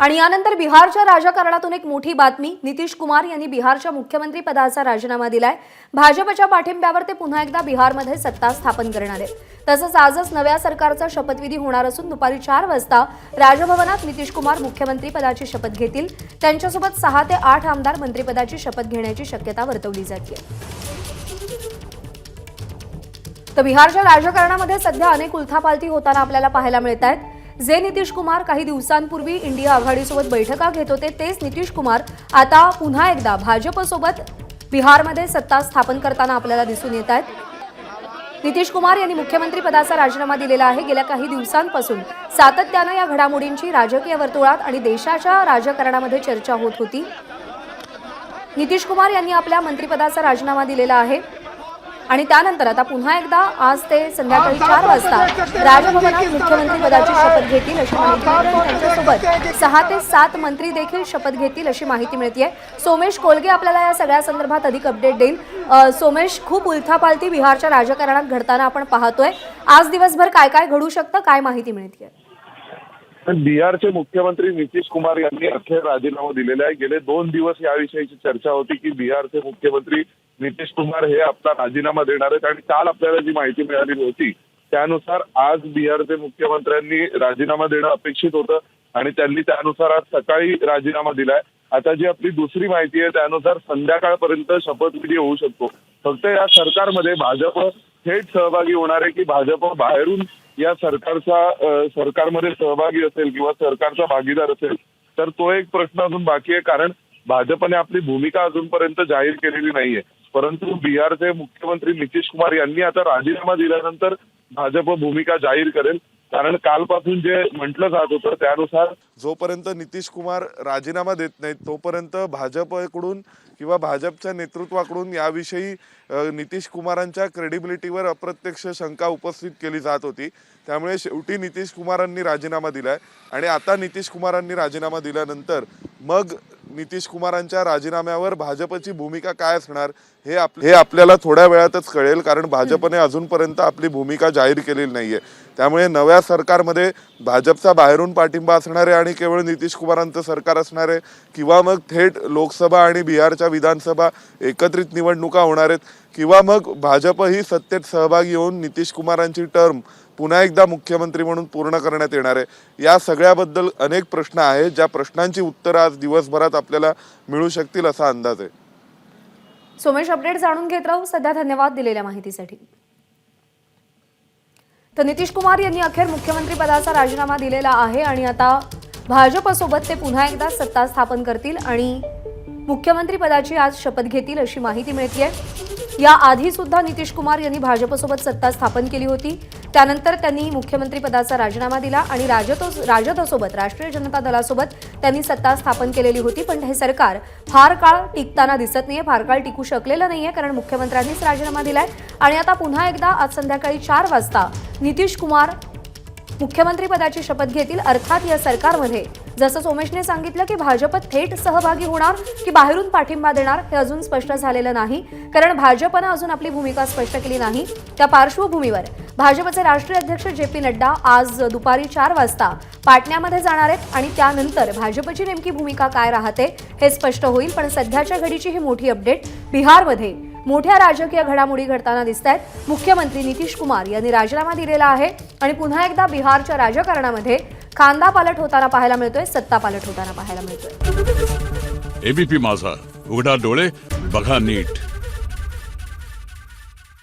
आणि यानंतर बिहारच्या राजकारणातून एक मोठी बातमी नितीश कुमार यांनी बिहारच्या मुख्यमंत्री पदाचा राजीनामा दिलाय. भाजपच्या पाठिंब्यावर ते पुन्हा एकदा बिहारमध्ये सत्ता स्थापन करणार आहेत. तसंच आजच नव्या सरकारचा शपथविधी होणार असून दुपारी चार वाजता राजभवनात नितीश कुमार मुख्यमंत्री पदाची शपथ घेतील. त्यांच्यासोबत सहा ते आठ आमदार मंत्रिपदाची शपथ घेण्याची शक्यता वर्तवली जाते तर बिहारच्या राजकारणामध्ये सध्या अनेक उलथापालथी होताना आपल्याला पाहायला मिळत आहेत जे नितीश कुमार काही दिवसांपूर्वी इंडिया आघाडीसोबत बैठका घेत होते तेच नितीश कुमार आता पुन्हा एकदा भाजपसोबत बिहारमध्ये सत्ता स्थापन करताना आपल्याला दिसून येत आहेत. नितीश कुमार यांनी मुख्यमंत्री पदाचा राजीनामा दिलेला आहे. गेल्या काही दिवसांपासून सातत्यानं या घडामोडींची राजकीय वर्तुळात आणि देशाच्या राजकारणामध्ये चर्चा होत होती. नितीश कुमार यांनी आपल्या मंत्रिपदाचा राजीनामा दिलेला आहे. आणि त्यानंतर आता पुन्हा एकदा आज ते संध्याकाळी चार वाजता राजभवनात मुख्यमंत्री पदाची शपथ घेतील अशी माहिती मिळते. त्यांच्यासोबत सहा ते सात मंत्री देखील शपथ घेतील अशी माहिती मिळते सोमेश कोलगे आपल्याला या सगळ्या संदर्भात अधिक अपडेट देईल. सोमेश खूप उलथापालथी बिहारच्या राजकारणात घडताना आपण पाहतोय. आज दिवसभर काय काय घडू शकतं काय माहिती मिळते बिहारचे मुख्यमंत्री नितीश कुमार यांनी अखेर राजीनामा दिलेला आहे. गेले दोन दिवस याविषयीची चर्चा होती की बिहारचे मुख्यमंत्री नितीश कुमार हे आपला राजीनामा देणार आहेत आणि काल आपल्याला जी माहिती मिळालेली होती त्यानुसार आज बिहारचे मुख्यमंत्र्यांनी राजीनामा देणं अपेक्षित होतं आणि त्यांनी त्यानुसार आज सकाळी राजीनामा दिलाय. आता जी आपली दुसरी माहिती आहे त्यानुसार संध्याकाळपर्यंत शपथविधी होऊ शकतो. फक्त या सरकारमध्ये भाजप थेट सहभागी होणार आहे की भाजप बाहेरून या सरकारचा सरकारमध्ये सहभागी असेल किंवा सरकारचा भागीदार असेल? तर तो एक प्रश्न अजून बाकी आहे. कारण भाजपने आपली भूमिका अजूनपर्यंत जाहीर केलेली नाहीये. परंतु बिहारचे मुख्यमंत्री नितीश कुमार यांनी आता राजीनामा दिल्यानंतर भाजप भूमिका जाहीर करेल. कारण कालपासून जे म्हटलं जात होतं त्यानुसार जोपर्यंत नितीश कुमार राजीनामा देत नाहीत तोपर्यंत भाजपकडून किंवा भाजपच्या नेतृत्वाकडून याविषयी नितीश कुमारांच्या क्रेडिबिलिटीवर अप्रत्यक्ष शंका उपस्थित केली जात होती. त्यामुळे शेवटी नितीश कुमारांनी राजीनामा दिलाय. आणि आता नितीश कुमारांनी राजीनामा दिल्यानंतर मग नितीश कुमारांच्या राजीनाम्यावर भाजपची भूमिका काय असणार हे आप हे आपल्याला थोड्या वेळातच कळेल कारण भाजपने अजूनपर्यंत आपली भूमिका जाहीर केलेली नाहीये. त्यामुळे नव्या सरकारमध्ये भाजपचा बाहेरून पाठिंबा असणारे आणि केवळ नितीश कुमारांचं सरकार असणार आहे किंवा मग थेट लोकसभा आणि बिहारच्या विधानसभा एकत्रित निवडणुका होणार आहेत किंवा मग भाजपही सत्तेत सहभागी होऊन नितीश कुमारांची टर्म पुन्हा एकदा मुख्यमंत्री म्हणून पूर्ण करण्यात येणार आहे. या सगळ्याबद्दल अनेक प्रश्न आहेत ज्या प्रश्नांची उत्तरं आज दिवसभरात आपल्याला मिळू शकतील असा अंदाज आहे. सोमेश अपडेट जाणून घेत राहू. सध्या धन्यवाद दिलेल्या माहितीसाठी. तर नितीश कुमार यांनी अखेर मुख्यमंत्री पदाचा राजीनामा दिलेला आहे आणि आता भाजपसोबत ते पुन्हा एकदा सत्ता स्थापन करतील आणि मुख्यमंत्री पदाची आज शपथ घेतील अशी माहिती मिळते या आधी सुद्धा नितीश कुमार यांनी भाजपसोबत सत्ता स्थापन केली होती. त्यानंतर त्यांनी मुख्यमंत्रीपदाचा राजीनामा दिला आणि राजतो राजदसोबत राष्ट्रीय जनता दलासोबत त्यांनी सत्ता स्थापन केलेली होती पण हे सरकार फार काळ टिकताना दिसत नाहीये फार काळ टिकू शकलेलं नाहीये कारण मुख्यमंत्र्यांनीच राजीनामा दिलाय. आणि आता पुन्हा एकदा आज संध्याकाळी चार वाजता नितीश कुमार मुख्यमंत्रीपदाची शपथ घेतील अर्थात या सरकारमध्ये जसं सोमेशने सांगितलं की भाजप थेट सहभागी होणार की बाहेरून पाठिंबा देणार हे अजून स्पष्ट झालेलं नाही. कारण भाजपनं अजून आपली भूमिका स्पष्ट केली नाही. त्या पार्श्वभूमीवर भाजपचे राष्ट्रीय अध्यक्ष जे पी नड्डा आज दुपारी चार वाजता पाटण्यामध्ये जाणार आहेत आणि त्यानंतर भाजपची नेमकी भूमिका काय राहते हे स्पष्ट होईल. पण सध्याच्या घडीची ही मोठी अपडेट बिहारमध्ये मोठ्या राजकीय घडामोडी घडताना दिसत आहेत मुख्यमंत्री नितीश कुमार यांनी राजीनामा दिलेला आहे आणि पुन्हा एकदा बिहारच्या राजकारणामध्ये कांदा पालट होताना पाहायला मिळतोय सत्ता पालट होताना पाहायला मिळतोय. एबीपी माझा. उघडा डोळे बघा नीट.